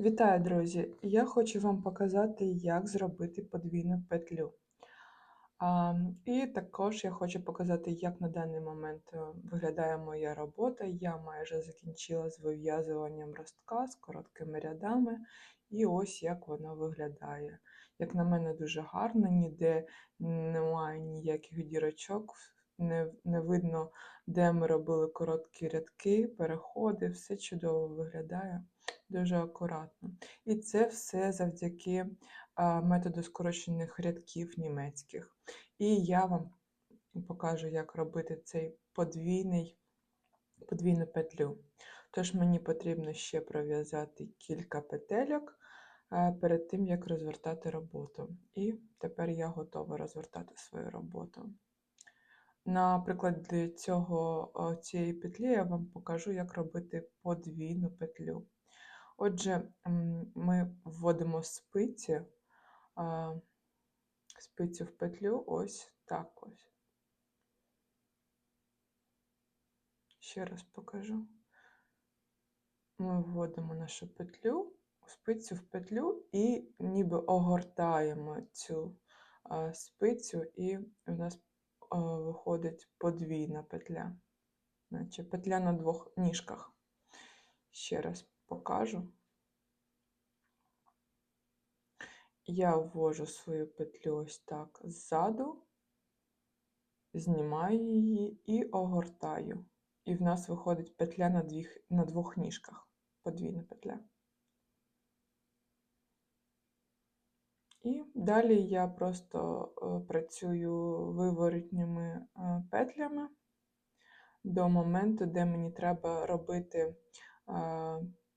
Вітаю, друзі! Я хочу вам показати, як зробити подвійну петлю. А, і також я хочу показати, як на даний момент е, виглядає моя робота. Я майже закінчила з вив'язуванням ростка з короткими рядами, і ось як воно виглядає. Як на мене, дуже гарно, ніде немає ніяких дірочок, не, не видно, де ми робили короткі рядки, переходи, все чудово виглядає, дуже акуратно. І це все завдяки методу скорочених рядків німецьких. І я вам покажу, як робити цей подвійний, подвійну петлю. Тож мені потрібно ще пров'язати кілька петельок перед тим, як розвертати роботу. І тепер я готова розвертати свою роботу. На прикладі цього, цієї петлі я вам покажу, як робити подвійну петлю. Отже, ми вводимо спиці, спицю в петлю ось так ось. Ще раз покажу. Ми вводимо нашу петлю, спицю в петлю і ніби огортаємо цю спицю, і у нас виходить подвійна петля, Значить, петля на двох ніжках. Ще раз покажу. Я ввожу свою петлю ось так ззаду, знімаю її і огортаю. І в нас виходить петля на, двох, на двох ніжках, подвійна петля. І далі я просто е, працюю виворотніми е, петлями до моменту, де мені треба робити е,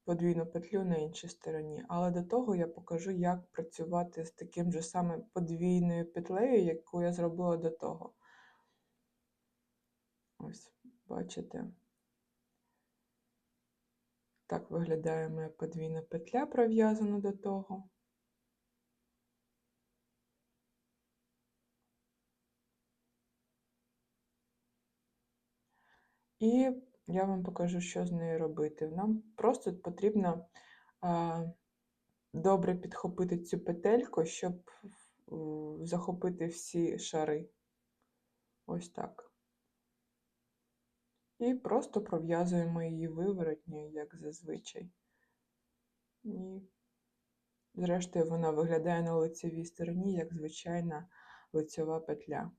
подвійну петлю на іншій стороні. Але до того я покажу, як працювати з таким же самим подвійною петлею, яку я зробила до того. Ось, бачите? Так виглядає моя подвійна петля пров'язана до того. І я вам покажу, що з нею робити. Нам просто потрібно добре підхопити цю петельку, щоб захопити всі шари. Ось так. І просто пров'язуємо її виворотньо, як зазвичай. І, зрештою, вона виглядає на лицевій стороні, як звичайна лицьова петля.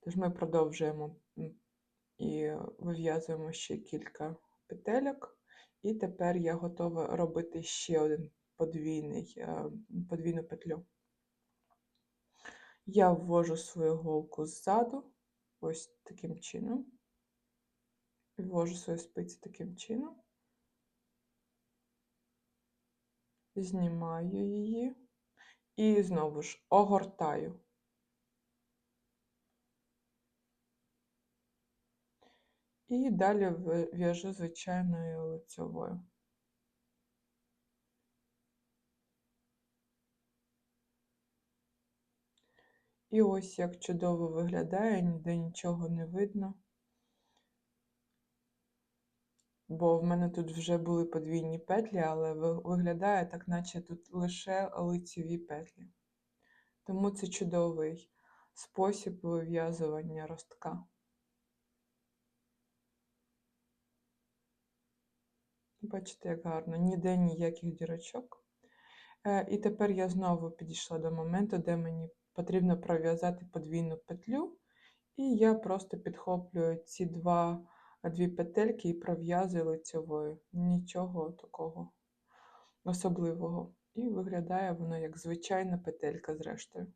Тож ми продовжуємо і вив'язуємо ще кілька петельок. І тепер я готова робити ще один подвійний, е, подвійну петлю. Я ввожу свою голку ззаду, ось таким чином, ввожу свою спиці таким чином, знімаю її і знову ж огортаю. І далі в'яжу звичайною лицьовою. І ось як чудово виглядає, ніде нічого не видно, бо в мене тут вже були подвійні петлі, але виглядає так, наче тут лише лицеві петлі. Тому це чудовий спосіб вив'язування ростка. Бачите, як гарно, ніде ніяких дірочок. Е, і тепер я знову підійшла до моменту, де мені потрібно пров'язати подвійну петлю, і я просто підхоплюю ці два, дві петельки і пров'язую лицьовою. Нічого такого особливого. І виглядає воно як звичайна петелька, зрештою.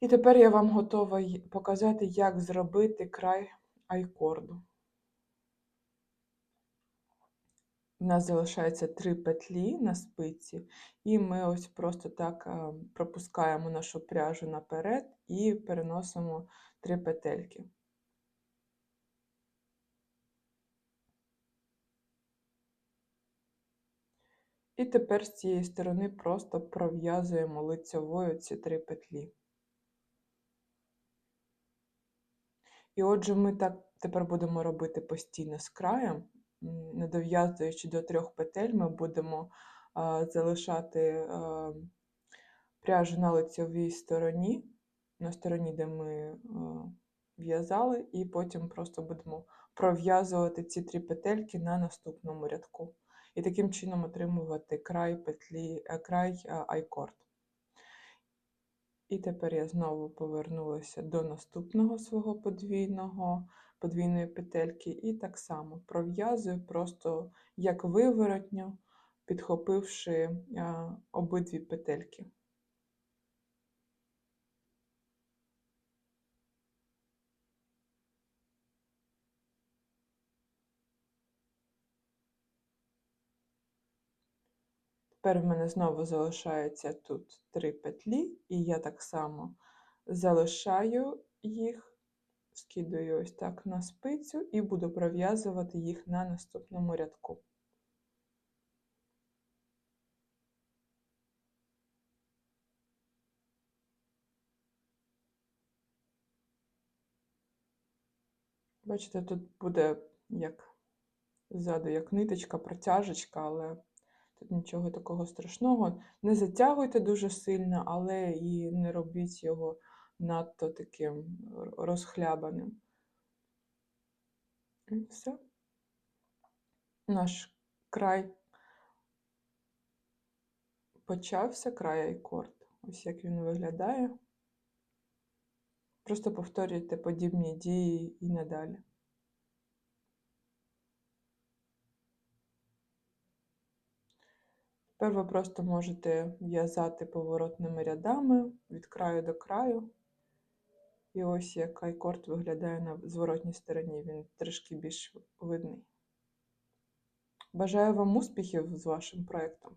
І тепер я вам готова показати, як зробити край айкорду. У нас залишається три петлі на спиці, і ми ось просто так пропускаємо нашу пряжу наперед і переносимо три петельки. І тепер з цієї сторони просто пров'язуємо лицьовою ці три петлі. І отже, ми так тепер будемо робити постійно з краєм, не дов'язуючи до трьох петель, ми будемо залишати пряжу на лицьовій стороні, на стороні, де ми в'язали, і потім просто будемо пров'язувати ці три петельки на наступному рядку. І таким чином отримувати край петлі, е, край айкорд. І тепер я знову повернулася до наступного свого подвійного, подвійної петельки, і так само пров'язую просто як виворотньо, підхопивши а, обидві петельки. Тепер в мене знову залишається тут три петлі, і я так само залишаю їх, скидаю ось так на спицю і буду пров'язувати їх на наступному рядку. Бачите, тут буде як ззаду як ниточка, протяжечка, але тут нічого такого страшного. Не затягуйте дуже сильно, але і не робіть його надто таким розхлябаним. І все. Наш край почався, край айкорд. Ось як він виглядає. Просто повторюйте подібні дії і надалі. Тепер ви просто можете в'язати поворотними рядами від краю до краю. І ось як айкорд виглядає на зворотній стороні, він трішки більш видний. Бажаю вам успіхів з вашим проєктом!